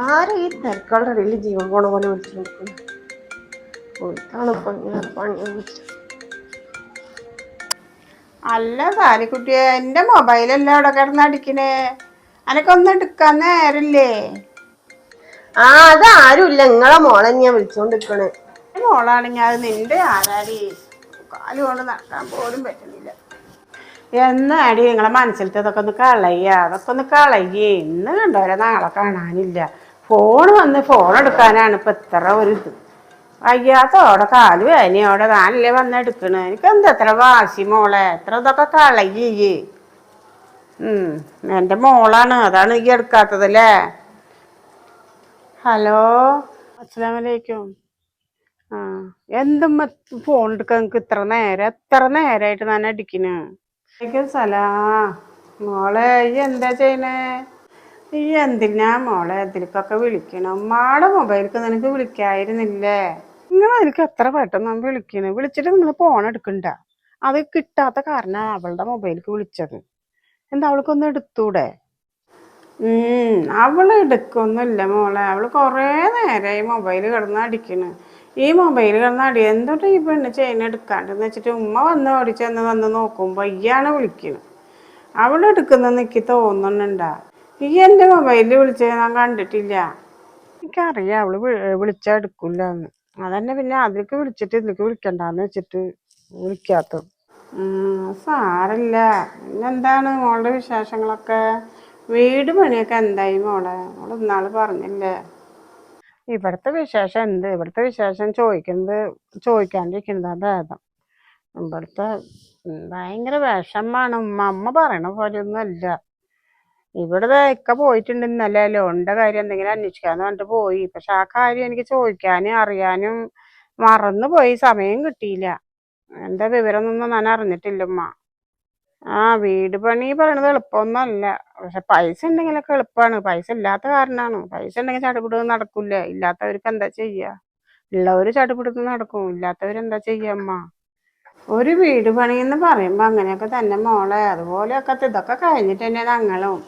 ആരും ഈ തിരക്കളുടെ ഇടയിൽ ജീവൻ പോണ പോലെ വിളിച്ചു നോക്കുന്നത് ഓർക്കാണ് ഇപ്പൊ ഇങ്ങനെ പണി അല്ല സാലിക്കുട്ടിയെ എന്റെ മൊബൈലെല്ലാം അവിടെ കിടന്ന് അടിക്കണേ? അനക്കൊന്നും എടുക്കാൻ നേരല്ലേ ആ അത് ആരുമില്ല നിങ്ങളെ മോളെ ഞാൻ വിളിച്ചോണ്ടിരിക്കണേ. മോളാണെങ്കിൽ അത് നിന്റെ ആരാടി? കാലുകൊണ്ട് നടക്കാൻ പോലും പറ്റുന്നില്ല എന്നാടി നിങ്ങളെ മനസ്സിലത്തെ അതൊക്കെ ഒന്ന് കളയുക അതൊക്കെ ഒന്ന് കളയേ ഇന്ന് കണ്ടവരെ നാളെ കാണാനില്ല. ഫോൺ വന്ന് ഫോൺ എടുക്കാനാണ് ഇപ്പം ഇത്ര ഒരു ഇത്. വയ്യാത്തോടെ കാൽ വേനയോടെ താനല്ലേ വന്ന് എടുക്കണേ. എനിക്ക് എന്താ എത്ര വാശി മോളെ? എത്ര ഇതൊക്കെ കളയേ എന്റെ മോളാണ്. അതാണ് ഈ എടുക്കാത്തതല്ലേ ഹലോ? അസ്സലാമു അലൈക്കും. ആ എന്തും ഫോൺ എടുക്കാൻ നിങ്ങൾക്ക് ഇത്ര നേരം? എത്ര നേരമായിട്ട് ഞാൻ അടിക്കണ്? വലൈക്കും മോളെ ഈ എന്താ ചെയ്യണേ? ഈ എന്തിനാ മോളെ ഇതിലേക്കൊക്കെ വിളിക്കണം? ഉമ്മാടെ മൊബൈലിക്ക് നിനക്ക് വിളിക്കായിരുന്നില്ലേ? നിങ്ങൾ അതിലേക്ക് എത്ര പെട്ടെന്ന് വിളിക്കണ്? വിളിച്ചിട്ട് നിങ്ങൾ ഫോൺ എടുക്കണ്ട? അത് കിട്ടാത്ത കാരണം അവളുടെ മൊബൈലിക്ക് വിളിച്ചത്. എന്താ അവൾക്കൊന്ന് എടുത്തൂടെ? ഉം അവൾ എടുക്കൊന്നുമില്ല മോളെ. അവൾ കൊറേ നേരമായി മൊബൈൽ കിടന്ന് അടിക്കണ്. ഈ മൊബൈൽ കിടന്ന് അടി എന്തുകൊണ്ട് ഈ പെണ്ണ് ചെയിൻ എടുക്കാണ്ടെന്ന് വെച്ചിട്ട് ഉമ്മ വന്ന് ഓടിച്ചെന്ന് വന്ന് നോക്കുമ്പോൾ ഇയാണ് വിളിക്കുന്നത് അവിടെ എടുക്കുന്നെന്ന് എനിക്ക് തോന്നുന്നുണ്ടാ. ഈ എന്റെ മൊബൈലിൽ വിളിച്ചത് ഞാൻ കണ്ടിട്ടില്ല. എനിക്കറിയാം അവൾ വിളിച്ചാൽ വിളിച്ചാ എടുക്കില്ല എന്ന് അതന്നെ പിന്നെ അതിലേക്ക് വിളിച്ചിട്ട് ഇതിലേക്ക് വിളിക്കണ്ടെന്ന് വെച്ചിട്ട് വിളിക്കാത്തത്. സാറില്ല പിന്നെന്താണ് മോളുടെ വിശേഷങ്ങളൊക്കെ? വീട് പണിയൊക്കെ എന്തായി മോളെ? മോൾ ഇന്നാൾ പറഞ്ഞില്ലേ? ഇവിടുത്തെ വിശേഷം എന്ത്? ഇവിടുത്തെ വിശേഷം ചോദിക്കുന്നത് ചോദിക്കാണ്ടിരിക്കുന്നതാ ഭേദം. ഇവിടുത്തെ ഭയങ്കര വിഷമാണ് ഉമ്മ അമ്മ പറയണ പോലെയൊന്നുമല്ല. ഇവിടെ ഇക്ക പോയിട്ടുണ്ട് ഇന്നലെ. ലോണിന്റെ കാര്യം എന്തെങ്കിലും അന്വേഷിക്കാന്ന് പറഞ്ഞിട്ട് പോയി. പക്ഷെ ആ കാര്യം എനിക്ക് ചോദിക്കാനും അറിയാനും മറന്നു പോയി സമയം കിട്ടിയില്ല. എന്താ വിവരമൊന്നും ഞാൻ അറിഞ്ഞിട്ടില്ല ഉമ്മ. ആ വീട് പണി പറയണത് എളുപ്പമൊന്നുമല്ല. പക്ഷെ പൈസ ഉണ്ടെങ്കിലൊക്കെ എളുപ്പമാണ് പൈസ ഇല്ലാത്ത കാരണമാണ് പൈസ ഉണ്ടെങ്കിൽ ചടുപിടുത്തം നടക്കൂല. ഇല്ലാത്തവർക്ക് എന്താ ചെയ്യാ? ഉള്ളവര് ചടുപിടുത്തം നടക്കും. ഇല്ലാത്തവര് എന്താ ചെയ്യ അമ്മ ഒരു വീട് പണി എന്ന് പറയുമ്പോ അങ്ങനെയൊക്കെ തന്നെ മോളെ. അതുപോലെയൊക്കെ ഇതൊക്കെ കഴിഞ്ഞിട്ട് തന്നെ ഞങ്ങളും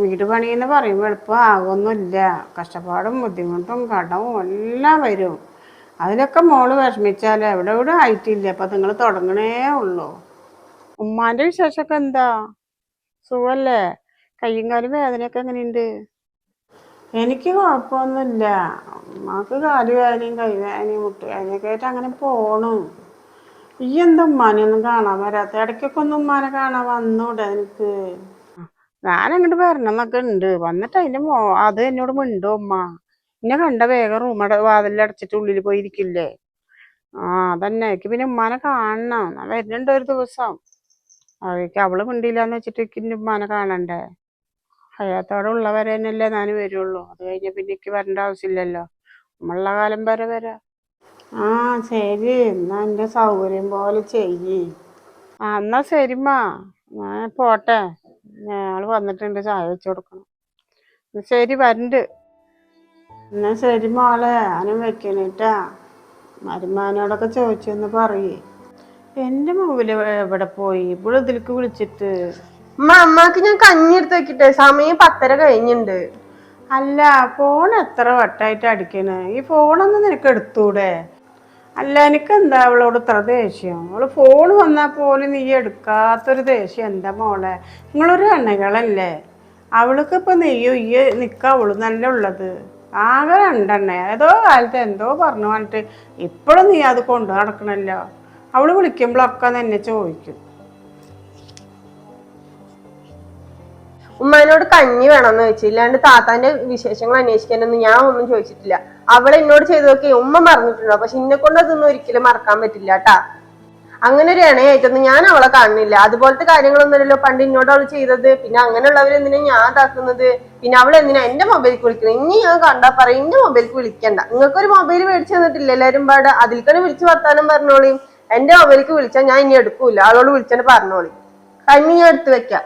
വീട് പണി എന്ന് പറയുമ്പോൾ എളുപ്പം ആകൊന്നുമില്ല. കഷ്ടപ്പാടും ബുദ്ധിമുട്ടും കടവും എല്ലാം വരും. അതിനൊക്കെ മോൾ വിഷമിച്ചാൽ എവിടെ എവിടെ ആയിട്ടില്ല. അപ്പൊ നിങ്ങൾ തുടങ്ങണേ ഉള്ളൂ. ഉമ്മാന്റെ വിശേഷമൊക്കെ എന്താ? സുഖല്ലേ? കയ്യും കാലും വേദനയൊക്കെ എങ്ങനെയുണ്ട്? എനിക്ക് കുഴപ്പമൊന്നുമില്ല. ഉമ്മാക്ക് കാൽ വേദനയും കൈ വേദനയും മുട്ട് വേദനയൊക്കെ ആയിട്ട് അങ്ങനെ പോണു. ഈ എന്താ ഉമ്മാനെയൊന്നും കാണാൻ വരാത്ത? ഇടയ്ക്കൊക്കെ ഒന്നും ഉമ്മാനെ കാണാൻ വന്നൂടെ എനിക്ക്. ഞാൻ അങ്ങോട്ട് വരണം എന്നൊക്കെ ഉണ്ട്. വന്നിട്ട് അതിന്റെ മോ അത് എന്നോട് മിണ്ടോ ഉമ്മ? എന്നെ കണ്ട വേഗം റൂമട വാതിലടച്ചിട്ട് ഉള്ളിൽ പോയിരിക്കില്ലേ? ആ അതന്നെ. എനിക്ക് പിന്നെ ഉമ്മാനെ കാണണം. ഞാൻ വരുന്നുണ്ട് ഒരു ദിവസം. അവയ്ക്ക് അവൾ മിണ്ടിയില്ലാന്ന് വെച്ചിട്ട് എനിക്ക് ഉമ്മാനെ കാണണ്ടേ? ഹയാത്തോടെ ഉള്ളവരെ തന്നെയല്ലേ ഞാൻ വരുള്ളൂ. അത് കഴിഞ്ഞ പിന്നെ എനിക്ക് വരേണ്ട ആവശ്യമില്ലല്ലോ. ഉള്ള കാലം വരെ വരാം. ആ ശരി. എന്നാ എന്റെ സൗകര്യം പോലെ ചെയ്യ്. ആ എന്നാ ശരിമ്മാ ഞാൻ പോട്ടെ. ഞങ്ങൾ വന്നിട്ടുണ്ട്. ചായ വെച്ച് കൊടുക്കണം. ശരി വരണ്ട്. എന്നാ ശരി മോളെ. ഞാനും വെക്കണേട്ടാ. മരുമാനോടൊക്കെ ചോദിച്ചൊന്ന് പറയേ. എന്റെ മുമ്പിൽ എവിടെ പോയി? ഇവിടെ ഇതിലേക്ക് വിളിച്ചിട്ട്. അമ്മ അമ്മയ്ക്ക് ഞാൻ കഞ്ഞി എടുത്ത് വെക്കട്ടെ. സമയം പത്തര കഴിഞ്ഞിണ്ട്. അല്ല ഫോൺ എത്ര വട്ടായിട്ട് അടിക്കണേ? ഈ ഫോണൊന്ന് നിനക്ക് എടുത്തൂടെ? അല്ല എനിക്ക് എന്താ അവളോട് ഇത്ര ദേഷ്യം? അവൾ ഫോൺ വന്നാൽ പോലും നീ എടുക്കാത്തൊരു ദേഷ്യം എന്താ മോളെ? നിങ്ങളൊരു എണ്ണകളല്ലേ അവൾക്ക് ഇപ്പൊ നെയ്യോ ഈ നിക്ക അവൾ നല്ല ഉള്ളത്. ആകെ രണ്ടെണ്ണ. ഏതോ കാലത്ത് എന്തോ പറഞ്ഞു പറഞ്ഞിട്ട് ഇപ്പോഴും നീ അത് കൊണ്ടു നടക്കണല്ലോ. അവൾ വിളിക്കുമ്പോഴൊക്കെ എന്നെ ചോദിക്കും. ഉമ്മാനോട് കഞ്ഞി വേണമെന്ന് ചോദിച്ചു. ഇല്ലാണ്ട് താത്താന്റെ വിശേഷങ്ങൾ അന്വേഷിക്കാനൊന്നും ഞാൻ ഒന്നും ചോദിച്ചിട്ടില്ല. അവൾ എന്നോട് ചെയ്തു നോക്കി ഉമ്മ മറന്നിട്ടുണ്ടോ? പക്ഷെ ഇന്നെ കൊണ്ട് അതൊന്നും ഒരിക്കലും മറക്കാൻ പറ്റില്ല കേട്ടാ അങ്ങനെ ഒരു ഇണയായിട്ടൊന്നും ഞാൻ അവളെ കാണുന്നില്ല. അതുപോലത്തെ കാര്യങ്ങളൊന്നുമല്ലല്ലോ. പണ്ട് എന്നോട് അവൾ ചെയ്തത്. പിന്നെ അങ്ങനെയുള്ളവർ എന്തിനാ ഞാൻ ഇതാക്കുന്നത്? പിന്നെ അവൾ എന്തിനാ എന്റെ മൊബൈലിൽ വിളിക്കണം? ഇനി ഞാൻ കണ്ടാ പറയും എന്റെ മൊബൈലിക്ക് വിളിക്കണ്ട. നിങ്ങൾക്കൊരു മൊബൈൽ മേടിച്ചു തന്നിട്ടില്ല എല്ലാരും പാട്. അതിൽക്കന്നെ വിളിച്ചു വർത്താനം പറഞ്ഞോളിയും എന്റെ മൊബൈലിക്ക് വിളിച്ചാൽ ഞാൻ ഇനി എടുക്കൂല. ആളോട് വിളിച്ചെന്നെ പറഞ്ഞോളി. കഞ്ഞി ഞാൻ എടുത്തു വെക്കാം.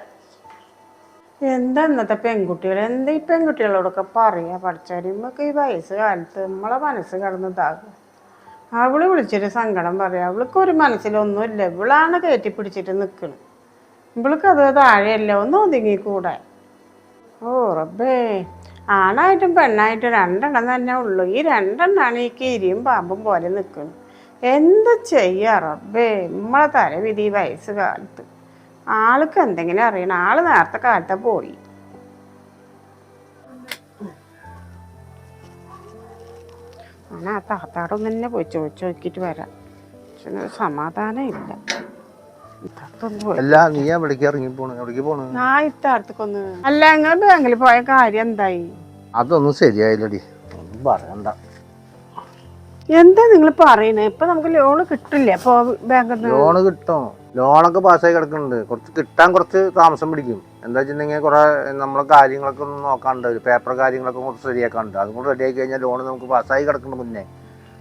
എന്താ ഇന്നത്തെ പെൺകുട്ടികൾ എന്താ ഈ പെൺകുട്ടികളോടൊക്കെ പറയാ? പഠിച്ചാലുമ്പോ ഈ വയസ്സ് കാലത്ത് നമ്മളെ മനസ്സ് കടന്നതാകും അവൾ വിളിച്ചിട്ട് സങ്കടം പറയാ. അവൾക്ക് ഒരു മനസ്സിലൊന്നും ഇല്ല ഇവളാണ് കയറ്റി പിടിച്ചിട്ട് നിൽക്കുന്നത് ഇവൾക്ക് അത് താഴെയല്ല. ഒന്ന് ഒതുങ്ങിക്കൂടെ ഓ റബ്ബേ. ആണായിട്ടും പെണ്ണായിട്ടും രണ്ടെണ്ണം തന്നെ ഉള്ളൂ. ഈ രണ്ടെണ്ണാണ് ഈ കീരിയും പാമ്പും പോലെ നിൽക്കുന്നത് എന്ത് ചെയ്യാ റബ്ബേ? നമ്മളെ തലവിധി വയസ്സ് കാലത്ത് ആൾക്ക് എന്തെങ്കിലും അറിയണം. ആൾ നേരത്തെ കാലത്തെ പോയി. ഞാൻ ആ താത്താടൊന്നും തന്നെ പോയി ചോദിച്ചു നോക്കിയിട്ട് വരാം. പക്ഷെ സമാധാനം ഇല്ല. അല്ല നീ എവിടേക്ക് ഇറങ്ങി പോണു? എവിടേക്ക് പോണു? ഞാൻ ഇത്താടത്തേക്കൊന്ന് അല്ല നിങ്ങൾ ബാങ്കിൽ പോയ കാര്യം എന്തായി? അതൊന്നും ശരിയായില്ലടി. ഒന്നും പറയണ്ട. എന്താ നിങ്ങൾ പറയുന്നത് ഇപ്പൊ നമുക്ക് ലോൺ കിട്ടില്ല? ഇപ്പൊ ബാങ്കിൽ നിന്ന് ലോണ് കിട്ടും. ലോണൊക്കെ പാസ്സായി കിടക്കുന്നുണ്ട്. കുറച്ച് കിട്ടാൻ കുറച്ച് താമസം പിടിക്കും. എന്താ വെച്ചിട്ടുണ്ടെങ്കിൽ കുറെ നമ്മളെ കാര്യങ്ങളൊക്കെ ഒന്ന് നോക്കാണ്ട് പേപ്പർ കാര്യങ്ങളൊക്കെ കുറച്ച് ശരിയാക്കാണ്ട് അതും കൂടെ റെഡിയാക്കി കഴിഞ്ഞാൽ ലോൺ നമുക്ക് പാസ്സായി കിടക്കുന്ന മുന്നേ.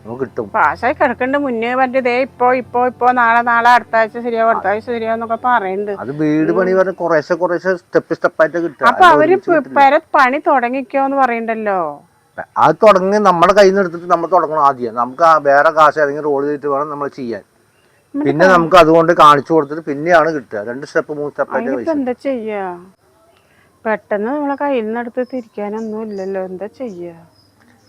നമുക്ക് കിട്ടും. പാസ്സായി കിടക്കണ്ട മുന്നേ. പറ്റിയതേ ഇപ്പോ ഇപ്പോ ഇപ്പോ നാളെ നാളെ അടുത്ത ആഴ്ച ശരിയാവും അടുത്ത ആഴ്ച ശരിയാവുന്നൊക്കെ പറയുന്നുണ്ട്. അത് വീട് പണി പറഞ്ഞ കുറേശ്ശെ കുറേശ്ശെ സ്റ്റെപ്പ് സ്റ്റെപ്പായിട്ട് കിട്ടും അപ്പൊ അവർ പെര പണി തുടങ്ങിക്കോന്ന് പറയണ്ടല്ലോ അത് തുടങ്ങി നമ്മുടെ കയ്യിൽ നിന്ന് എടുത്തിട്ട് നമ്മൾ തുടങ്ങണം ആദ്യം. നമുക്ക് വേറെ കാശ് അല്ലെങ്കിൽ റോഡ് ചെയ്തിട്ട് വേണം നമ്മൾ ചെയ്യാൻ. പിന്നെ നമുക്ക് അതുകൊണ്ട് കാണിച്ചു കൊടുത്തിട്ട് പിന്നെയാണ് കിട്ടുക. രണ്ട് സ്റ്റെപ്പ് മൂന്ന് സ്റ്റെപ്പ് എന്താ ചെയ്യാ? പെട്ടെന്ന് നമ്മളെ കയ്യിൽ നിന്ന് എടുത്ത് തിരിക്കാനൊന്നും ഇല്ലല്ലോ. എന്താ ചെയ്യാ?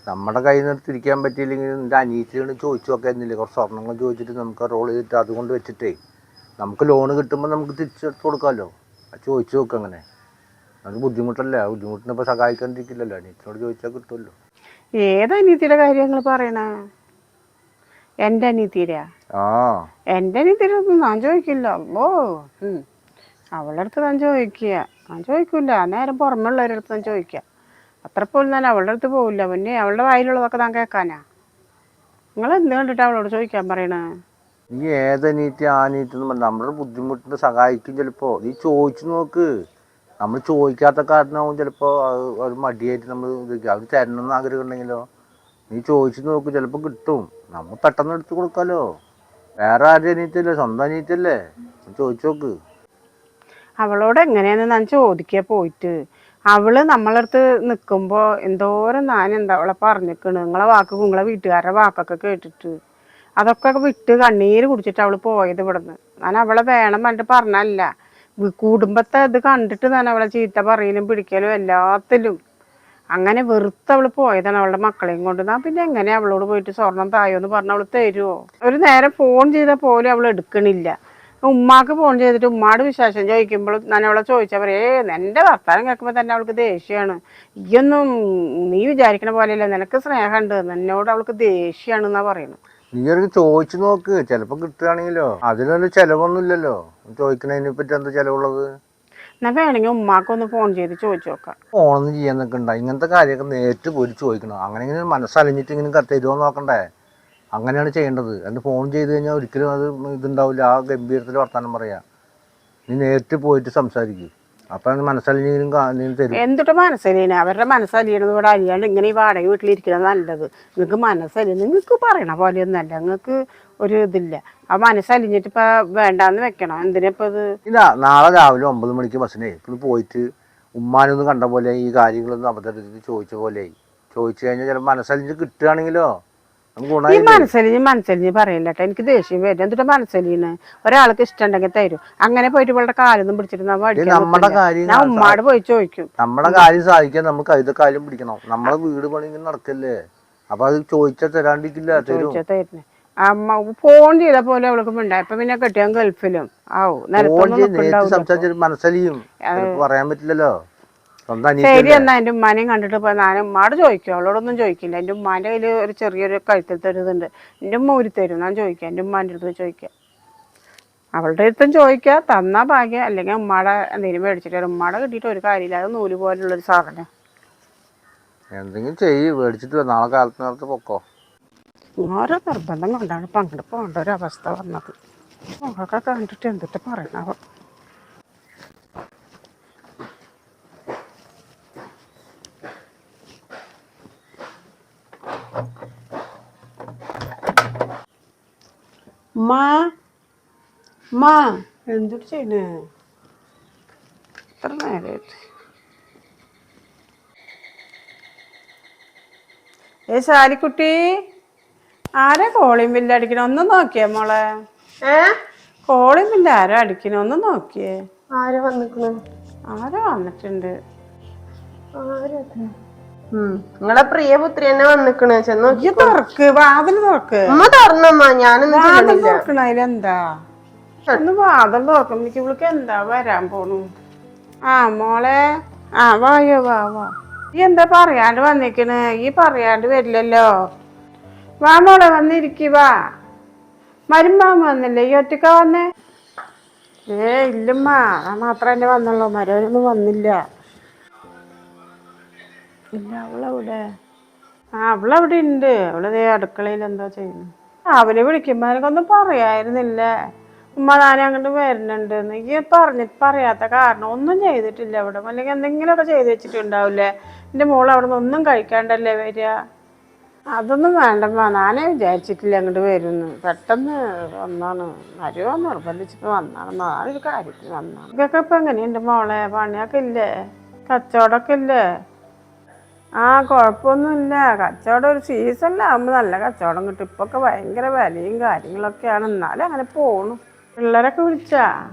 നമ്മുടെ കയ്യിൽ നിന്ന് തിരിക്കാൻ പറ്റിയില്ലെങ്കിൽ എന്റെ അനീറ്റിയോട് ചോദിച്ചു നോക്കായിരുന്നില്ലേ കുറച്ച് സ്വർണങ്ങൾ ചോദിച്ചിട്ട് നമുക്ക് റോൾ ചെയ്തിട്ട് അതുകൊണ്ട് വെച്ചിട്ടേ. നമുക്ക് ലോൺ കിട്ടുമ്പോൾ നമുക്ക് തിരിച്ചെടുത്ത് കൊടുക്കാമല്ലോ. ചോദിച്ചു നോക്കാം അങ്ങനെ. അത് ബുദ്ധിമുട്ടല്ലേ. ആ ബുദ്ധിമുട്ടിനെ ഇപ്പോൾ സഹായിക്കാണ്ടിരിക്കില്ലല്ലോ അനിയത്തിനോട് ചോദിച്ചാൽ കിട്ടുമല്ലോ ഏത് അനീതിയുടെ കാര്യങ്ങൾ പറയണ? എന്റെ അനീതിരാ ആ. എന്റെ അനീതിരൊന്നും ഞാൻ ചോദിക്കില്ല. അല്ലോ അവളുടെ അടുത്ത് ഞാൻ ചോദിക്കുക ഞാൻ ചോദിക്കില്ല നേരം പുറമെയുള്ളവരുടെ അടുത്ത് ഞാൻ ചോദിക്കുക അത്ര പോലും ഞാൻ അവളുടെ അടുത്ത് പോവില്ല. പിന്നെ അവളുടെ വായിലുള്ളതൊക്കെ ഞാൻ കേൾക്കാനാ. നിങ്ങൾ എന്ത് കണ്ടിട്ട് അവളോട് ചോദിക്കാൻ പറയണേ? നീ ഏതനീറ്റി ആ നീറ്റി എന്ന് പറഞ്ഞാൽ നമ്മുടെ ബുദ്ധിമുട്ടിനെ സഹായിക്കും ചിലപ്പോ. നീ ചോദിച്ചു നോക്ക്. നമ്മൾ ചോദിക്കാത്ത കാരണമാവും ചിലപ്പോൾ ഒരു മടിയായിട്ട് നമ്മൾ ഇത് അവർ തരണമെന്ന് ആഗ്രഹം ഉണ്ടെങ്കിലോ നീ ചോദിച്ചു നോക്കും ചിലപ്പോൾ കിട്ടും. നമ്മൾ പെട്ടെന്ന് എടുത്തു കൊടുക്കാലോ. വേറെ ആരും അനീറ്റല്ലേ സ്വന്തം അനിയത്തില്ലേ ചോദിച്ചു നോക്ക്. അവളോട് എങ്ങനെയാണെന്ന് ഞാൻ ചോദിക്കുക പോയിട്ട്. അവൾ നമ്മളടുത്ത് നിൽക്കുമ്പോൾ എന്തോരം ഞാൻ എന്താ അവളെ പറഞ്ഞിക്കണ്. നിങ്ങളെ വാക്ക് നിങ്ങളെ വീട്ടുകാരുടെ വാക്കൊക്കെ കേട്ടിട്ട്. അതൊക്കെ വിട്ട് കണ്ണീര് കുടിച്ചിട്ട് അവൾ പോയത് ഇവിടുന്ന്. ഞാൻ അവളെ വേണം പറഞ്ഞിട്ട് പറഞ്ഞല്ല. കുടുംബത്തെ ഇത് കണ്ടിട്ട് തന്നെ അവളെ ചീത്ത പറയലും പിടിക്കലും എല്ലാത്തിലും. അങ്ങനെ വെറുത്ത് അവൾ പോയതാണ് അവളുടെ മക്കളെയും കൊണ്ട്. ഞാൻ പിന്നെ എങ്ങനെ അവളോട് പോയിട്ട് സ്വർണം തായോ എന്ന് പറഞ്ഞ അവൾ തരുമോ ഒരു നേരം ഫോൺ ചെയ്താൽ പോലും അവൾ എടുക്കണില്ല. ഉമ്മാക്ക് ഫോൺ ചെയ്തിട്ട് ഉമ്മാട് വിശേഷം ചോദിക്കുമ്പോൾ ഞാൻ അവളെ ചോദിച്ചാൽ പറയും ഏ എന്റെ വർത്താനം കേൾക്കുമ്പോൾ തന്നെ അവൾക്ക് ദേഷ്യമാണ് ഈയൊന്നും നീ വിചാരിക്കണ പോലെയല്ല നിനക്ക് സ്നേഹമുണ്ട് എന്നോട് അവൾക്ക് ദേഷ്യമാണെന്നാ പറയുന്നത്. നീ ഒരു ചോദിച്ചു നോക്ക്. ചിലപ്പോ കിട്ടുകയാണെങ്കിലോ അതിനൊരു ചെലവൊന്നും ഇല്ലല്ലോ ചോദിക്കണതിനെ പറ്റി എന്താ ചെലവുള്ളത്? എന്നാ വേണമെങ്കിൽ ഫോൺ ചെയ്ത് ചോദിച്ചു നോക്കാം ഫോണൊന്നും ചെയ്യാൻ നിൽക്കണ്ട ഇങ്ങനത്തെ കാര്യമൊക്കെ നേരിട്ട് പോയി ചോദിക്കണം. അങ്ങനെ ഇങ്ങനെ മനസ്സലിഞ്ഞിട്ട് ഇങ്ങനെ തരുമോ നോക്കണ്ടേ? അങ്ങനെയാണ് ചെയ്യേണ്ടത്. എന്നിട്ട് ഫോൺ ചെയ്ത് കഴിഞ്ഞാൽ ഒരിക്കലും അത് ഇതുണ്ടാവില്ല. ആ ഗംഭീരത്തിൽ വർത്തമാനം പറയാ. നീ നേരിട്ട് പോയിട്ട് സംസാരിക്കും. അപ്പം അത് മനസ്സലിഞ്ഞെങ്കിലും കാ- നീ തരും. എന്തിട്ട് മനസ്സലിയന അവരുടെ മനസ്സലിയണത് ഇവിടെ അലിയാണ്ട് ഇങ്ങനെ ഈ വാടക വീട്ടിലിരിക്കുന്നത് നല്ലത്. നിങ്ങൾക്ക് മനസ്സലി നിങ്ങൾക്ക് പറയണ പോലെ ഒന്നല്ല നിങ്ങൾക്ക് ഒരു ഇതില്ല. ആ മനസ്സലിഞ്ഞിട്ട് ഇപ്പൊ വേണ്ടാന്ന് വെക്കണം? എന്തിനാ ഇപ്പൊ ഇത്? ഇല്ല നാളെ രാവിലെ ഒമ്പത് മണിക്ക് ബസ്സിനെ ഇപ്പൊ പോയിട്ട് ഉമ്മാനൊന്നും കണ്ട പോലെ ഈ കാര്യങ്ങളൊന്നും അബദ്ധത്തിൽ ചോദിച്ച പോലെ ചോദിച്ചു കഴിഞ്ഞാൽ ചിലപ്പോൾ മനസ്സലിഞ്ഞ് കിട്ടുകയാണെങ്കിലോ? ഈ ഗുണമായി മനസ്സലിഞ്ഞ് മനസ്സലിഞ്ഞ് പറയില്ല കേട്ടോ എനിക്ക് ദേഷ്യം വരും. എന്തിട്ട് മനസ്സലിന് ഒരാൾക്ക് ഇഷ്ടമുണ്ടെങ്കിൽ തരും. അങ്ങനെ പോയിട്ട് ഇവളുടെ കാലൊന്നും പിടിച്ചിട്ട് ഞാൻ പഠിക്കാൻ നമ്മുടെ നിൽക്കില്ല. കാര്യം ഞാൻ ഉമ്മാട് പോയി ചോദിക്കും. നമ്മുടെ കാര്യം സാധിക്കാൻ നമുക്ക് അതിന്റെ കാര്യം പിടിക്കണം. നമ്മളെ വീട് പണി നടക്കല്ലേ? അപ്പൊ അത് തരാണ്ടിരിക്കില്ല ചോദിച്ചാ തരുന്നേ. അമ്മ ഫോൺ ചെയ്ത പോലെ അവൾക്ക് മിണ്ടായി ഇപ്പൊ പിന്നെ കെട്ടിയാൻ ഗൾഫിലും. ആവും മനസ്സലിയും. പറയാൻ പറ്റില്ലല്ലോ. ശരി എന്നാ എന്റെ ഉമ്മാനെയും കണ്ടിട്ട് ഇപ്പൊ ഞാൻ ഉമ്മാട് ചോദിക്കും. അവളോടൊന്നും ചോദിക്കില്ല. എന്റെ ഉമ്മാന്റെ കയ്യിൽ ഒരു ചെറിയൊരു കഴുത്തിൽ തരുന്നുണ്ട്. എന്റെ ഉമ്മ ഒരു തരും. ഞാൻ ചോദിക്കാം. എന്റെ ഉമ്മാന്റെ അടുത്ത് ചോദിക്കാം. അവളുടെ അടുത്തും ചോദിക്കുക തന്നാ ഭാഗ്യം. അല്ലെങ്കിൽ ഉമ്മാടെ എന്തെങ്കിലും മേടിച്ചിട്ട് ഉമ്മാടെ കിട്ടിയിട്ട് ഒരു കാര്യമില്ല. അത് നൂൽ പോലുള്ളൊരു സാധനം. എന്തെങ്കിലും ചെയ്യ്. മേടിച്ചിട്ട് നാളെ കാലത്ത് നേരത്തെ പൊക്കോ. ഓരോ നിർബന്ധം കൊണ്ടാണ് പങ്കെടുപ്പ് അങ്ങോട്ട് പോകേണ്ട ഒരു അവസ്ഥ വന്നത്. അവളൊക്കെ കണ്ടിട്ട് എന്തിട്ട് പറയണവ? മാ മാ. എന്തിട്ട് ചെയ്യണേ എത്ര നേരമായിട്ട് ഏ ശാലിക്കുട്ടി ആരാ കോളിംഗ് ബില്ല് അടിക്കണ? ഒന്ന് നോക്കിയേ മോളെ. കോളിംഗ് ബില്ല് ആരോ അടിക്കണ? ഒന്ന് നോക്കിയേ. ആരോ വന്നിട്ടുണ്ട് ആരോ വന്നിട്ടുണ്ട്? ആരോ. നിങ്ങളെ പ്രിയ പുത്രി തന്നെ വന്നിക്കണ്. ചെന്ന് ഈ തുറക്ക് വാതിൽ തുറക്ക്. അമ്മ തുറന്നമ്മ ഞാനൊന്നും വാതിൽ ചെയ്യണില്ല. തുറക്കണ അതിലെന്താ ഒന്ന് വാതിൽ തുറക്കും എനിക്ക് ഇവൾക്ക് എന്താ വരാൻ പോണു? ആ മോളെ. ആ വായോ വാ വാ. ഈ എന്താ പറയാണ്ട് വന്നിക്കണ്? ഈ പറയാണ്ട് വരില്ലല്ലോ. വാ മോളെ വന്നിരിക്ക് വാ. മരുമ്പാൻ വന്നില്ലേ? ഈ ഒറ്റക്ക വന്നേ? ഏ ഇല്ലമ്മ. ആ മാത്രം എന്നെ വന്നുള്ളൂ. മരവരൊന്നും വന്നില്ല. ഇല്ല അവളെവിടെ. ആ അവളവിടെ ഉണ്ട് അവളതേ അടുക്കളയിൽ എന്താ ചെയ്യുന്നു. അവനെ വിളിക്കുമ്പോ എനിക്കൊന്നും പറയായിരുന്നില്ല. ഉമ്മ ഞാൻ അങ്ങോട്ട് വരുന്നുണ്ട് എനിക്ക് പറഞ്ഞിട്ട് പറയാത്ത കാരണം ഒന്നും ചെയ്തിട്ടില്ല അവിടെ. അല്ലെങ്കിൽ എന്തെങ്കിലും എന്തെങ്കിലുമൊക്കെ ചെയ്ത് വെച്ചിട്ടുണ്ടാവില്ലേ? എന്റെ മോൾ അവിടെ നിന്ന് ഒന്നും കഴിക്കാണ്ടല്ലേ വരിക? അതൊന്നും വേണ്ടമ്മ നാനേ വിചാരിച്ചിട്ടില്ല അങ്ങോട്ട് വരുന്നു. പെട്ടെന്ന് വന്നാണ്. വരുമോ നിർബന്ധിച്ചിട്ട് വന്നാണ്. നാളൊരു കാര്യത്തിന് വന്നാണ്. ഇതൊക്കെ ഇപ്പം എങ്ങനെയുണ്ട് മോളെ? പണിയൊക്കെ ഇല്ലേ? കച്ചവടമൊക്കെ ഇല്ലേ? ആ കുഴപ്പമൊന്നുമില്ല കച്ചവടം ഒരു സീസണിലാകുമ്പോൾ നല്ല കച്ചവടം കിട്ടും. ഇപ്പൊക്കെ ഭയങ്കര വിലയും കാര്യങ്ങളൊക്കെയാണ്. എന്നാലും അങ്ങനെ പോണു. പിള്ളേരൊക്കെ വിളിച്ചാ?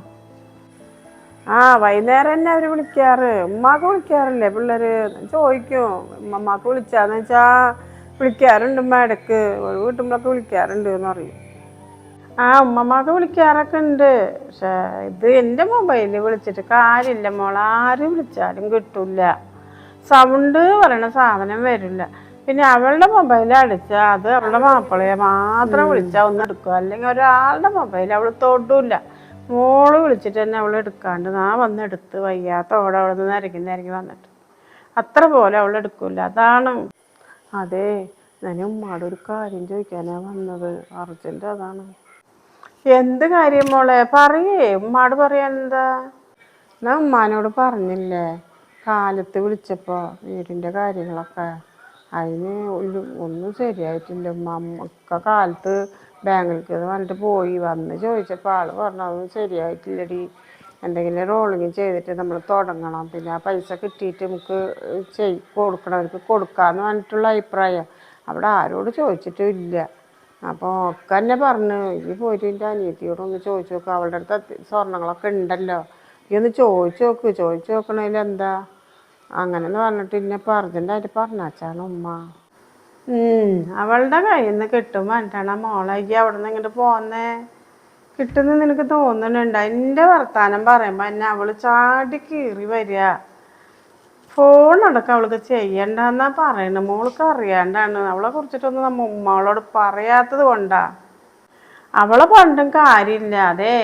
ആ വൈകുന്നേരം തന്നെ അവർ വിളിക്കാറ്. ഉമ്മാക്ക് വിളിക്കാറില്ലേ പിള്ളേര്? ചോദിക്കും. ഉമ്മമാക്ക് വിളിച്ചാന്ന് വെച്ചാ വിളിക്കാറുണ്ട് ഉമ്മ ഇടയ്ക്ക് ഒഴിവ് കിട്ടുമ്പോഴൊക്കെ വിളിക്കാറുണ്ട് എന്ന് പറയും. ആ ഉമ്മമാക്ക് വിളിക്കാറൊക്കെ ഉണ്ട്. പക്ഷെ ഇത് എന്റെ മൊബൈലിൽ വിളിച്ചിട്ട് കാര്യമില്ല. മോൾ ആര് വിളിച്ചാലും കിട്ടൂല. സൗണ്ട് പറയണ സാധനം വരില്ല. പിന്നെ അവളുടെ മൊബൈൽ അടിച്ചാൽ അത് അവളുടെ മാപ്പിളയെ മാത്രം വിളിച്ചാൽ ഒന്ന് എടുക്കുക. അല്ലെങ്കിൽ ഒരാളുടെ മൊബൈൽ അവൾ തൊടൂല്ല. മോൾ വിളിച്ചിട്ട് തന്നെ അവൾ എടുക്കാണ്ട് ഞാൻ വന്നെടുത്ത് വയ്യാത്തോടെ അവിടെ നിന്ന് ഇറങ്ങി വന്നിട്ട്. അത്ര പോലെ അവൾ എടുക്കൂല. അതാണ് അതെ ഞാൻ ഉമ്മാടെ ഒരു കാര്യം ചോദിക്കാനാ വന്നത്. അർജന്റ് അതാണ്. എന്ത് കാര്യം മോളെ? പറയേ. ഉമ്മാട് പറയാൻ എന്താ? ഞാൻ ഉമ്മാനോട് പറഞ്ഞില്ലേ? കാലത്ത് വിളിച്ചപ്പോൾ വീടിന്റെ കാര്യങ്ങളൊക്കെ അതിന് ഒരു ഒന്നും ശരിയായിട്ടില്ല. ഒക്കെ കാലത്ത് ബാങ്കിലേക്ക് വന്നിട്ട് പോയി. വന്ന് ചോദിച്ചപ്പോൾ ആൾ പറഞ്ഞു അതൊന്നും ശരിയായിട്ടില്ലടി. എന്തെങ്കിലും റോളിങ് ചെയ്തിട്ട് നമ്മൾ തുടങ്ങണം. പിന്നെ ആ പൈസ കിട്ടിയിട്ട് നമുക്ക് ചെയ് കൊടുക്കണവർക്ക് കൊടുക്കാന്ന് പറഞ്ഞിട്ടുള്ള അഭിപ്രായം. അവിടെ ആരോട് ചോദിച്ചിട്ടും ഇല്ല. അപ്പോൾ ഒക്കെ തന്നെ പറഞ്ഞു ഇനി പോയിട്ട് എന്റെ അനിയത്തിയോടൊന്ന് ചോദിച്ചു നോക്കുക അവളുടെ അടുത്ത് സ്വർണങ്ങളൊക്കെ ഉണ്ടല്ലോ. ഇനി ഒന്ന് ചോദിച്ചു നോക്ക്. ചോദിച്ചു നോക്കണതിൽ എന്താ? അങ്ങനെ എന്ന് പറഞ്ഞിട്ട് ഇന്നെ ഇപ്പം അർജന്റായിട്ട് പറഞ്ഞാച്ചാണ് ഉമ്മ. അവളുടെ കയ്യിൽ നിന്ന് കിട്ടും വേണ്ടാണ് മോളെ ഈ അവിടെ നിന്ന് ഇങ്ങോട്ട് പോന്നേ. കിട്ടുന്ന നിനക്ക് തോന്നുന്നുണ്ട്? എന്റെ വർത്താനം പറയുമ്പോൾ എന്നെ അവൾ ചാടി കീറി വരിക. ഫോൺ അടക്കം അവൾക്ക് ചെയ്യണ്ടെന്നാ പറയുന്നത് മോൾക്ക് അറിയാണ്ടാണ്. അവളെ കുറിച്ചിട്ടൊന്നും നമ്മ ഉമ്മളോട് പറയാത്തത് കൊണ്ടാ. അവളെ പണ്ടും കാര്യമില്ല. അതെ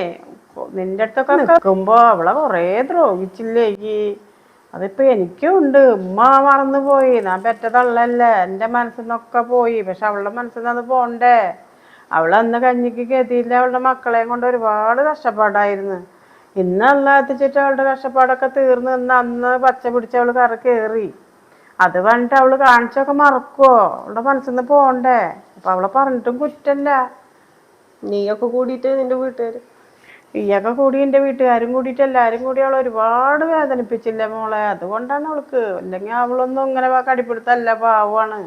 നിന്റെ അടുത്തൊക്കെ നിൽക്കുമ്പോ അവളെ കൊറേ ദ്രോഹിച്ചില്ലേ അതിപ്പോ എനിക്കും ഉണ്ട്. ഉമ്മ മറന്നു പോയി. ഞാൻ പെറ്റതള്ളല്ലേ. എന്റെ മനസ്സിൽ നിന്നൊക്കെ പോയി. പക്ഷെ അവളുടെ മനസ്സിൽ നിന്ന് അത് പോണ്ടേ. അവൾ അന്ന് കഞ്ഞിക്ക് ഗതിയില്ല അവളുടെ മക്കളെയും കൊണ്ട് ഒരുപാട് കഷ്ടപ്പാടായിരുന്നു. ഇന്ന് അല്ല എത്തിച്ചിട്ട് അവളുടെ കഷ്ടപ്പാടൊക്കെ തീർന്ന് ഇന്ന് അന്ന് പച്ച പിടിച്ച് അവൾ കറ കയറി അത് പറഞ്ഞിട്ട് അവൾ കാണിച്ചൊക്കെ മറക്കുവോ? അവളുടെ മനസ്സിൽ നിന്ന് പോണ്ടേ. അപ്പൊ അവളെ പറഞ്ഞിട്ടും കുറ്റല്ല. നീയൊക്കെ കൂടിയിട്ട് നിന്റെ വീട്ടുകാര് ഈയൊക്കെ കൂടി എന്റെ വീട്ടുകാരും കൂടിയിട്ട് എല്ലാവരും കൂടി അവളെ ഒരുപാട് വേദനിപ്പിച്ചില്ല മോളെ. അതുകൊണ്ടാണ് അവൾക്ക് അല്ലെങ്കിൽ അവളൊന്നും ഇങ്ങനെ കടിപ്പിടുത്തല്ല പാവാണ്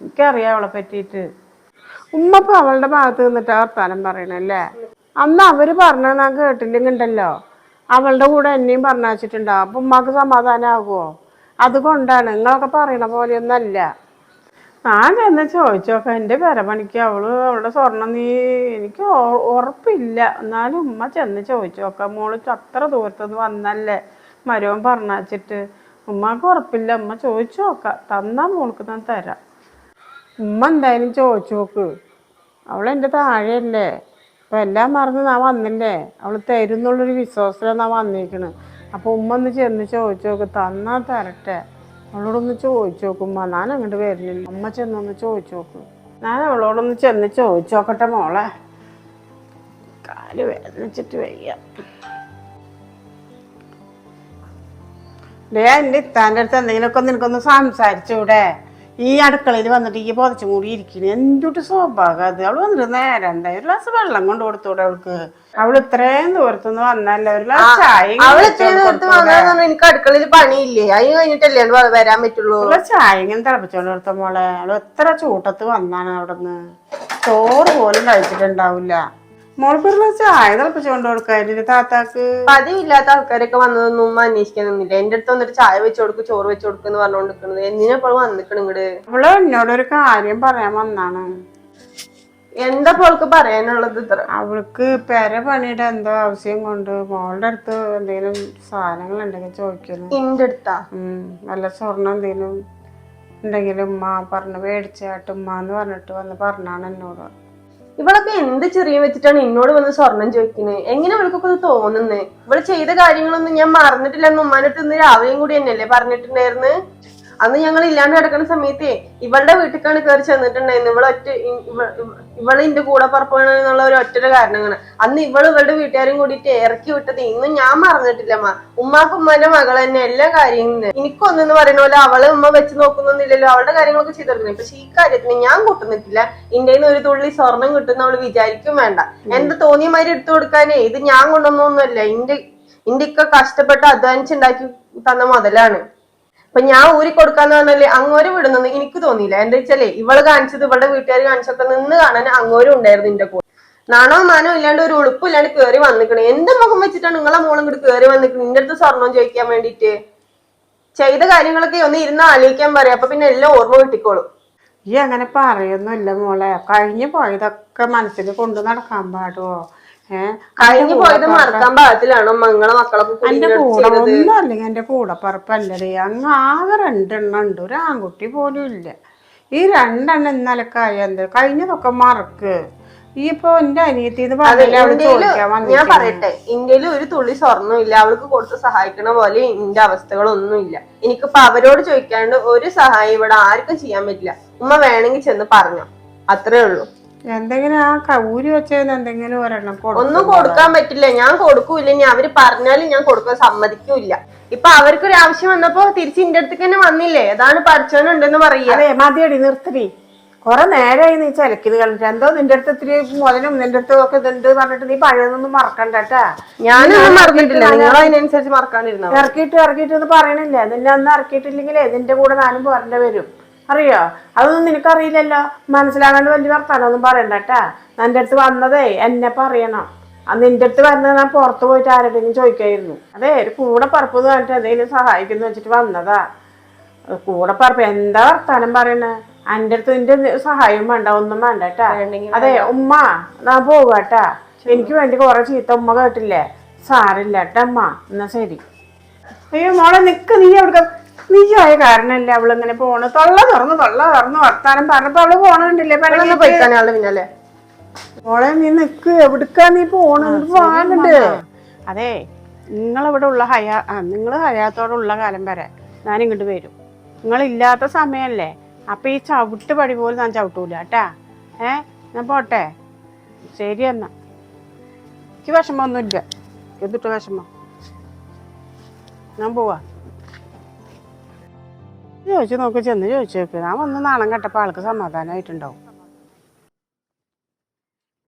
എനിക്കറിയാം അവളെ പറ്റിയിട്ട്. ഉമ്മ ഇപ്പൊ അവളുടെ ഭാഗത്ത് നിന്നിട്ട് വർത്താനം പറയണല്ലേ അന്ന് അവർ പറഞ്ഞ ഞാൻ കേട്ടില്ലെങ്കിണ്ടല്ലോ. അവളുടെ കൂടെ എന്നെയും പറഞ്ഞാച്ചിട്ടുണ്ടാവും അപ്പൊ ഉമ്മാക്ക് സമാധാനമാകുമോ അതുകൊണ്ടാണ്. നിങ്ങളൊക്കെ പറയണ പോലെയൊന്നല്ല. ഞാൻ ചെന്ന് ചോദിച്ചോക്കെ എന്റെ പെരപണിക്ക് അവൾ അവളുടെ സ്വർണം നീ എനിക്ക് ഉറപ്പില്ല. എന്നാലും ഉമ്മ ചെന്ന് ചോദിച്ചോക്ക. മോൾ അത്ര ദൂരത്തുനിന്ന് വന്നല്ലേ? മരവും പറഞ്ഞാച്ചിട്ട് ഉമ്മക്ക് ഉറപ്പില്ല. ഉമ്മ ചോദിച്ചു നോക്കാം തന്നാ മോൾക്ക് ഞാൻ തരാം. ഉമ്മ എന്തായാലും ചോദിച്ചു നോക്ക് അവൾ എന്റെ താഴെയല്ലേ? അപ്പം എല്ലാം മറന്ന് ഞാൻ വന്നില്ലേ? അവൾ തരുന്നുള്ളൊരു വിശ്വാസത്തിലാണ് ഞാൻ വന്നിരിക്കണ് അപ്പോൾ ഉമ്മ ഒന്ന് ചെന്ന് ചോദിച്ചു നോക്ക് തന്നാ തരട്ടെ. അവളോടൊന്ന് ചോദിച്ചു നോക്കുമ്പോൾ ഞാൻ അങ്ങോട്ട് വരുന്നില്ല. അമ്മ ചെന്നൊന്ന് ചോദിച്ചു നോക്കും ഞാൻ അവളോടൊന്ന് ചെന്ന് ചോദിച്ചു നോക്കട്ടെ മോളെ. കാൽ വേദനിച്ചിട്ട് വയ്യ. ഡേ എന്റെ ഇത്താന്റെ അടുത്ത് എന്തെങ്കിലുമൊക്കെ നിനക്കൊന്ന് സംസാരിച്ചൂടെ. ഈ അടുക്കളയിൽ വന്നിട്ട് ഈ പുതച്ചും കൂടി ഇരിക്കുന്നു എന്തൊട്ട് സ്വഭാവം അത്. അവൾ വന്നിട്ട് നേരം എന്താ ഒരു ഗ്ലാസ് വെള്ളം കൊണ്ട് കൊടുത്തൂടെ അവൾക്ക്. അവൾ ഇത്രയും ദൂരത്തുനിന്ന് വന്നല്ലേ ഒരു ഗ്ലാസ് ചായ അവൾ ഇത്രയും ദൂരത്ത് എനിക്ക് അടുക്കളയിൽ പണിയില്ലേ? അതിന് കഴിഞ്ഞിട്ടല്ലേ വരാൻ പറ്റുള്ളൂ? ചായ ഇങ്ങനെ തിളപ്പിച്ചോണ്ട് കൊടുത്ത മോളെ. അവൾ എത്ര ചൂട്ടത്ത് വന്നാണ് അവിടെ നിന്ന് ചോറ് പോലും കഴിച്ചിട്ടുണ്ടാവില്ല. ചായ തിളപ്പിച്ചുകൊണ്ട് താത്താക്ക്. പതിവില്ലാത്ത ആൾക്കാരൊക്കെ വന്നതൊന്നും അന്വേഷിക്കാനൊന്നുമില്ല എന്റെ അടുത്ത് വന്നിട്ട് ചായ വെച്ച് കൊടുക്കും ചോറ് വെച്ച് കൊടുക്കും എന്ന് പറഞ്ഞുകൊണ്ടിരിക്കുന്നത് വന്നിക്കണം ഇങ്ങട്? അവൾ എന്നോടൊരു കാര്യം പറയാൻ വന്നാണ്. എന്താ പോൾക്ക് പറയാനുള്ളത് ഇത്ര? അവൾക്ക് പെര പണിയുടെ എന്തോ ആവശ്യം കൊണ്ട് മോളുടെ അടുത്ത് എന്തെങ്കിലും സാധനങ്ങൾ ഉണ്ടെങ്കിൽ ചോദിക്കുന്നു. എന്റെ അടുത്താ? നല്ല വല്ല സ്വർണം എന്തെങ്കിലും ഉണ്ടെങ്കിലും ഉമ്മ പറഞ്ഞ് മേടിച്ചാട്ട് ഉമ്മ എന്ന് പറഞ്ഞിട്ട് വന്ന് പറഞ്ഞാണ് എന്നോട്. ഇവളൊക്കെ എന്ത് ചെറിയ വെച്ചിട്ടാണ് എന്നോട് വന്ന് സ്വർണം ചോദിക്കുന്നത് എങ്ങനെ ഇവൾക്കൊക്കെ ഇത് തോന്നുന്നത് ഇവൾ ചെയ്ത കാര്യങ്ങളൊന്നും ഞാൻ മറന്നിട്ടില്ലെന്ന് ഉമ്മാനിട്ട് ഇന്ന് രാവിലെയും കൂടി തന്നെയല്ലേ പറഞ്ഞിട്ടുണ്ടായിരുന്നു? അന്ന് ഞങ്ങൾ ഇല്ലാണ്ട് കിടക്കുന്ന സമയത്തേ ഇവളുടെ വീട്ടിലേക്കാണ് കയറി ചെന്നിട്ടുണ്ടായിരുന്നു. ഇവളൊറ്റ ഇവൾ ഇന്റെ കൂടെ പറപ്പാണ് എന്നുള്ള ഒരു ഒറ്റ കാരണമാണ് അന്ന് ഇവൾ ഇവളുടെ വീട്ടുകാരും കൂടിയിട്ട് ഇറക്കി വിട്ടത്. ഇന്നും ഞാൻ മറന്നിട്ടില്ല അമ്മ ഉമ്മാക്ക് ഉമ്മാന്റെ മകൾ തന്നെ എല്ലാ കാര്യങ്ങളും എനിക്കൊന്നെന്ന് പറയുന്ന പോലെ അവളെ ഉമ്മ വെച്ച് നോക്കുന്നൊന്നുമില്ലല്ലോ. അവളുടെ കാര്യങ്ങളൊക്കെ ചെയ്തു കൊടുക്കുന്നത് പക്ഷെ ഈ കാര്യത്തിന് ഞാൻ കൂട്ടുന്നിട്ടില്ല. ഇന്ത്യയിൽ ഒരു തുള്ളി സ്വർണം കിട്ടുന്ന അവൾ വിചാരിക്കും വേണ്ട. എന്റെ തോന്നിയ മാതിരി എടുത്തു കൊടുക്കാനേ? ഇത് ഞാൻ കൊണ്ടുവന്നൊന്നുമല്ല. ഇന്റെ ഇന്ത്യയ്ക്ക് കഷ്ടപ്പെട്ട് അധ്വാനിച്ചുണ്ടാക്കി തന്ന മുതലാണ്. അപ്പൊ ഞാൻ ഊരി കൊടുക്കാന്ന് പറഞ്ഞാൽ അങ്ങോര് വിടുന്നെന്ന് എനിക്ക് തോന്നിയില്ല. എന്താ വെച്ചാലേ ഇവൾ കാണിച്ചത് ഇവളുടെ വീട്ടുകാർ കാണിച്ചൊക്കെ നിന്ന് കാണാൻ അങ്ങോരും ഉണ്ടായിരുന്നു എന്റെ കൂടെ. നാണോ മാനോ ഇല്ലാണ്ട് ഒരു ഉളുപ്പും ഇല്ലാണ്ട് കേറി വന്നിക്കണേ. എന്ത് മുഖം വെച്ചിട്ടാണ് നിങ്ങളെ മോളും ഇങ്ങോട്ട് കേറി വന്നിക്കണേ. നിന്റെ അടുത്ത് സ്വർണം ചോദിക്കാൻ വേണ്ടിട്ട് ചെയ്ത കാര്യങ്ങളൊക്കെ ഒന്ന് ഇരുന്ന് ആലോചിക്കാൻ പറയാം. അപ്പൊ പിന്നെ എല്ലാം ഓർമ്മ കിട്ടിക്കോളും. ഈ അങ്ങനെ പറയൊന്നുമില്ല മോളെ. കഴിഞ്ഞു പോയതൊക്കെ മനസ്സിൽ കൊണ്ടു നടക്കാൻ പാടുവോ? കഴിഞ്ഞു പോയത് മറക്കാൻ പാകത്തിലാണോ മങ്ങളെ മക്കളൊക്കെ കൂടി എന്റെ കൂടെ? ഒന്നും അല്ലെങ്കിൽ എന്റെ കൂടെ പറപ്പല്ലേ അങ്ങ് ആകെ രണ്ടെണ്ണം ഉണ്ട് ഒരു ആൺകുട്ടി പോലും ഇല്ല. ഈ രണ്ടെണ്ണം ഇന്നലക്കായ എന്ത്? കഴിഞ്ഞതൊക്കെ മറക്ക്. ഈ ഇപ്പൊ എന്റെ അനിയത്തിന്ന് അവൾ ഞാൻ പറയട്ടെ ഇന്ത്യയിൽ ഒരു തുള്ളി സ്വർണം ഇല്ല. അവൾക്ക് കൊടുത്ത് സഹായിക്കണ പോലെ ഇന്റെ അവസ്ഥകളൊന്നും ഇല്ല. എനിക്കിപ്പോ അവരോട് ചോദിക്കാണ്ട് ഒരു സഹായം ഇവിടെ ആർക്കും ചെയ്യാൻ പറ്റില്ല. ഉമ്മ വേണമെങ്കിൽ ചെന്ന് പറഞ്ഞോ. അത്രേ ഉള്ളൂ. എന്തെങ്കിലും ആ കൗരി വെച്ചതിന് എന്തെങ്കിലും ഒരെണ്ണം ഒന്നും കൊടുക്കാൻ പറ്റില്ല. ഞാൻ കൊടുക്കൂല. ഇനി അവർ പറഞ്ഞാലും ഞാൻ കൊടുക്കാൻ സമ്മതിക്കൂല ഇപ്പൊ അവർക്കൊരു ആവശ്യം വന്നപ്പോ തിരിച്ച് ഇന്റെ അടുത്തേക്ക് തന്നെ വന്നില്ലേ? അതാണ് പഠിച്ചവനുണ്ടെന്ന് പറയാ അതെ മതിയടി നിർത്തടി. കൊറേ നേരമായി നീ ചിലക്കിത് കളിച്ച എന്തോ നിന്റെ അടുത്ത് ഇത്തിരി മുതലും നിന്റെ അടുത്ത് ഒക്കെ ഇതുണ്ട് പറഞ്ഞിട്ട് നീ പഴയതൊന്നും മറക്കണ്ട കേട്ടാ. ഞാനൊന്നും മറന്നിട്ടില്ല. നിങ്ങൾ അതിനനുസരിച്ച് മറക്കാണ്ടിരുന്നു ഇറക്കിയിട്ട് ഇറക്കിയിട്ട് എന്ന് പറയണില്ല. നിന്നെ അന്ന് ഇറക്കിയിട്ടില്ലെങ്കിലേ നിന്റെ കൂടെ നാനും പോരേണ്ടി വരും. അറിയോ? അതൊന്നും നിനക്കറിയില്ലല്ലോ. മനസ്സിലാകാണ്ട് വലിയ വർത്താനൊന്നും പറയണ്ട കേട്ടാ. നിന്റെ അടുത്ത് വന്നതേ എന്നെ പറയണം. അന്ന് നിന്റെ അടുത്ത് വരുന്നത് ഞാൻ പുറത്ത് പോയിട്ട് ആരോടെങ്കിലും ചോദിക്കായിരുന്നു. അതെ ഒരു കൂടെ പറപ്പ് എന്ന് പറഞ്ഞിട്ട് എന്തെങ്കിലും സഹായിക്കുന്നു വെച്ചിട്ട് വന്നതാ. കൂടെ പറപ്പ്. എന്താ വർത്താനം പറയണേ? എന്റെ അടുത്ത് നിന്റെ സഹായം വേണ്ട ഒന്നും വേണ്ട കേട്ടാ. അതെ ഉമ്മ ഞാൻ പോവാട്ടാ എനിക്ക് വേണ്ടി കുറെ ചീത്ത ഉമ്മ കേട്ടില്ലേ? സാരില്ല കേട്ടാ അമ്മ എന്നാ ശരി. അയ്യോ മോളെ നിക്ക്. നീ എവിടെ നീ ആയ കാരണല്ലേ അവൾ ഇങ്ങനെ പോണ് തൊള്ള തുറന്ന് തൊള്ള തുറന്ന് വർത്താനം പറഞ്ഞപ്പോ അവൾ പോണുണ്ടല്ലേ നിങ്ങളൊന്ന് പോയിക്കാനാളുടെ പിന്നാലെ മോളെ നീ നിക്ക്. എവിടുക്കാ നീ പോണ് വാങ്ങണ്ട് അതെ നിങ്ങളിവിടെ ഉള്ള ഹയാ നിങ്ങൾ ഹയാത്തോടെ ഉള്ള കാലം വരെ ഞാൻ ഇങ്ങോട്ട് വരും. നിങ്ങളില്ലാത്ത സമയമല്ലേ അപ്പൊ ഈ ചവിട്ട് പടി പോലും ഞാൻ ചവിട്ടൂല കേട്ടാ? ഏ ഞാൻ പോട്ടെ? ശരി എന്നാ. എനിക്ക് വിഷമമൊന്നുമില്ല. എന്തിട്ട് വിഷമം? ഞാൻ പോവാ. ചോദിച്ചു നോക്ക് ചെന്ന് ചോദിച്ചു നോക്ക്. ഞാൻ വന്ന് നാണം കെട്ടപ്പോൾ ആൾക്ക് സമാധാനമായിട്ടുണ്ടാവും.